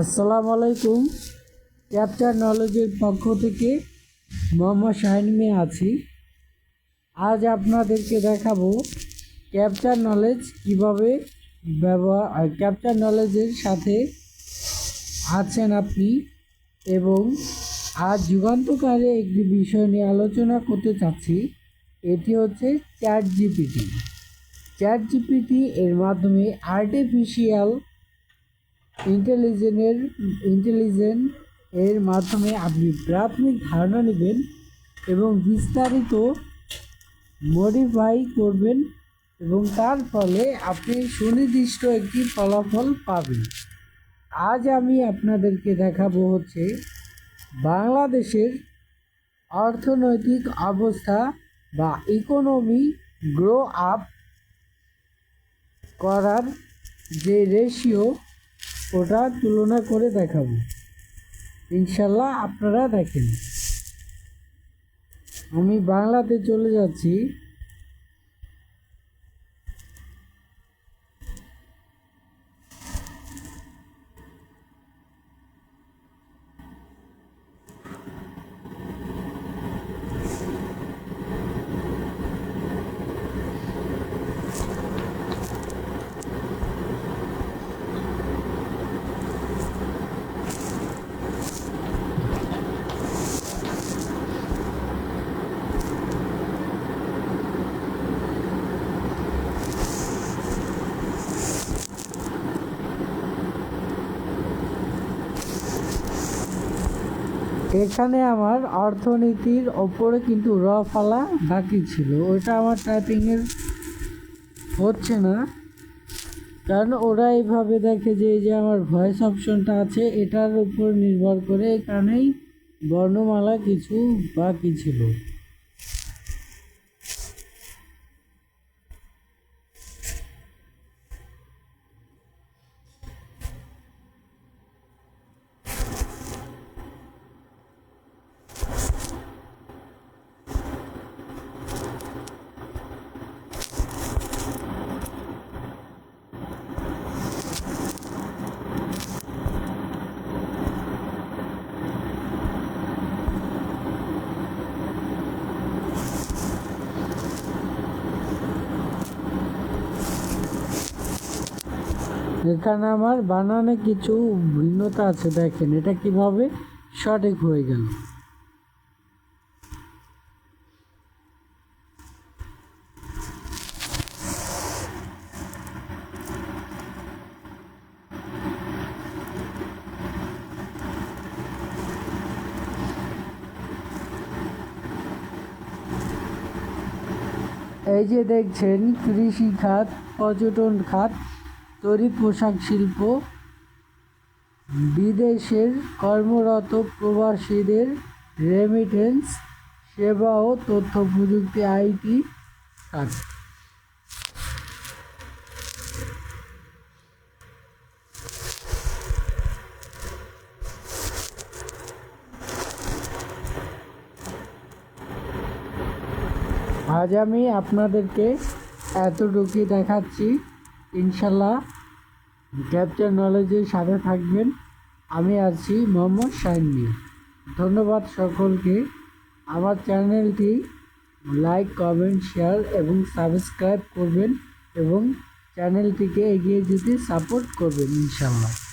আসসালামু আলাইকুম। ক্যাপচার নলেজের পক্ষ থেকে মোহাম্মদ শাহিন মিয়া আছি। আজ আপনাদেরকে দেখাবো ক্যাপচার নলেজ কীভাবে ব্যবহার ক্যাপচার নলেজের সাথে আছেন আপনি এবং আজ যুগান্তকারে একটি বিষয় নিয়ে আলোচনা করতে চাচ্ছি। এটি হচ্ছে চ্যাট জিপিটি চ্যাট জিপিটি এর মাধ্যমে আর্টিফিশিয়াল ইন্টেলিজেন্টের ইন্টেলিজেন্ট এর মাধ্যমে আপনি প্রাথমিক ধারণা নেবেন এবং বিস্তারিত মডিফাই করবেন এবং তার ফলে আপনি সুনির্দিষ্ট একটি ফলাফল পাবেন। আজ আমি আপনাদেরকে দেখাবো হচ্ছে বাংলাদেশের অর্থনৈতিক অবস্থা বা ইকোনমি গ্রো আপ করার যে রেশিও ওটা তুলনা করে দেখাব। ইনশাল্লাহ আপনারা দেখেন। আমি বাংলাতে চলে যাচ্ছি। এখানে আমার অর্থনীতির ওপরে কিন্তু র ফালা বাকি ছিল। ওটা আমার টাইপিংয়ের হচ্ছে না। কারণ ওরা এইভাবে দেখে যে, এই যে আমার ভয়েস অপশনটা আছে, এটার উপর নির্ভর করে এখানেই বর্ণমালা কিছু বাকি ছিল। এখানে আমার বানানে কিছু ভিন্নতা আছে, দেখেন, এটা কীভাবে সঠিক হয়ে গেল। এই যে দেখছেন, কৃষি খাত, পর্যটন খাত তৈরি পোশাক শিল্প বিদেশের কর্মরত প্রবাসীদের রেমিটেন্স সেবা ও তথ্য প্রযুক্তি আইটি খাত আজ আমি আপনাদেরকে এতটুকুই দেখাচ্ছি। ইনশাল্লাহ ক্যাপচার নলেজের সাথে থাকবেন। আমি আছি মোহাম্মদ শাহিন ধন্যবাদ সকলকে। আমার চ্যানেলটি লাইক, কমেন্ট, শেয়ার এবং সাবস্ক্রাইব করবেন এবং চ্যানেলটিকে এগিয়ে যেতে সাপোর্ট করবেন ইনশাল্লাহ